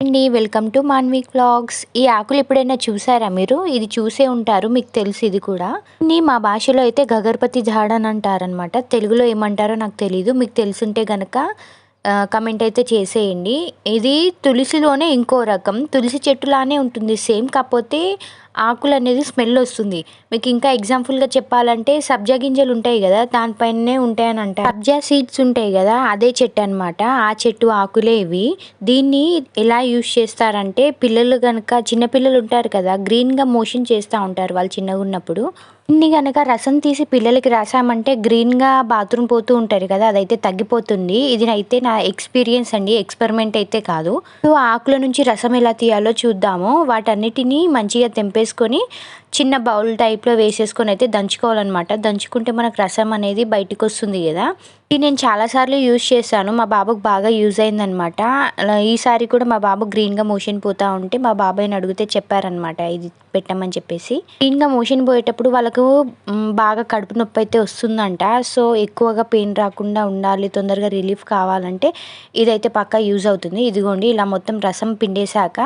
అండి welcome to Manvik vlogs ఈ ఆకులు ఎప్పుడైనా చూసారా మీరు? ఇది చూసే ఉంటారు మీకు తెలుసు ఇది కూడా. నీ మా భాషలో అయితే గగర్పతి జాడ్ అని అంటారనమాట తెలుగులో ఏమంటారో నాకు తెలియదు మీకు తెలుసుంటే గనక కమెంట్ అయితే చేసేయండి. ఇది తులసిలోనే ఇంకో రకం. తులసి చెట్టులానే ఉంటుంది సేమ్. కాకపోతే ఆకులు అనేది స్మెల్ వస్తుంది. మీకు ఇంకా ఎగ్జాంపుల్గా చెప్పాలంటే సబ్జా గింజలు ఉంటాయి కదా దానిపైనే ఉంటాయని అంటారు. సబ్జా సీడ్స్ ఉంటాయి కదా అదే చెట్టు అనమాట ఆ చెట్టు ఆకులే ఇవి. దీన్ని ఎలా యూస్ చేస్తారంటే పిల్లలు కనుక చిన్నపిల్లలు ఉంటారు కదా గ్రీన్గా మోషన్ చేస్తూ ఉంటారు వాళ్ళు చిన్నగా ఉన్నప్పుడు. ఇన్ని కనుక రసం తీసి పిల్లలకి రాసామంటే గ్రీన్గా బాత్రూమ్ పోతూ ఉంటారు కదా అదైతే తగ్గిపోతుంది. ఇది అయితే నా ఎక్స్పీరియన్స్ అండి ఎక్స్పెరిమెంట్ అయితే కాదు. సో ఆకుల నుంచి రసం ఎలా తీయాలో చూద్దాము. వాటన్నిటిని మంచిగా తెంపేసుకొని చిన్న బౌల్ టైప్లో వేసేసుకొని అయితే దంచుకోవాలన్నమాట. దంచుకుంటే మనకు రసం అనేది బయటకు వస్తుంది కదా. ఇది నేను చాలాసార్లు యూజ్ చేశాను. మా బాబుకు బాగా యూజ్ అయిందనమాట ఈసారి కూడా మా బాబు గ్రీన్గా మోషన్ పోతూ ఉంటే మా బాబాయ్ని అడిగితే చెప్పారనమాట ఇది పెట్టమని చెప్పేసి. గ్రీన్గా మోషన్ పోయేటప్పుడు వాళ్ళకు బాగా కడుపు నొప్పి అయితే వస్తుందంట. సో ఎక్కువగా పెయిన్ రాకుండా ఉండాలి తొందరగా రిలీఫ్ కావాలంటే ఇదైతే పక్కా యూజ్ అవుతుంది. ఇదిగోండి ఇలా మొత్తం రసం పిండేశాక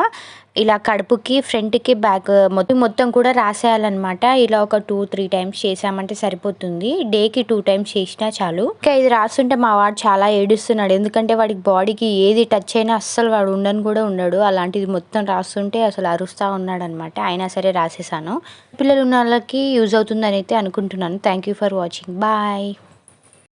ఇలా కడుపుకి ఫ్రంట్కి బ్యాక్ మొత్తం మొత్తం కూడా రాసేయాలన్నమాట. ఇలా ఒక టూ త్రీ టైమ్స్ చేసామంటే సరిపోతుంది. డేకి టూ టైమ్స్ చేసినా చాలు. ఇంకా ఇది రాస్తుంటే మా వాడు చాలా ఏడుస్తున్నాడు. ఎందుకంటే వాడికి బాడీకి ఏది టచ్ అయినా అస్సలు వాడు ఉండని కూడా ఉండడు. అలాంటిది మొత్తం రాస్తుంటే అసలు అరుస్తూ ఉన్నాడు అనమాట అయినా సరే రాసేసాను. పిల్లలు ఉన్న వాళ్ళకి యూజ్ అవుతుందని అయితే అనుకుంటున్నాను. Thank you for watching. Bye.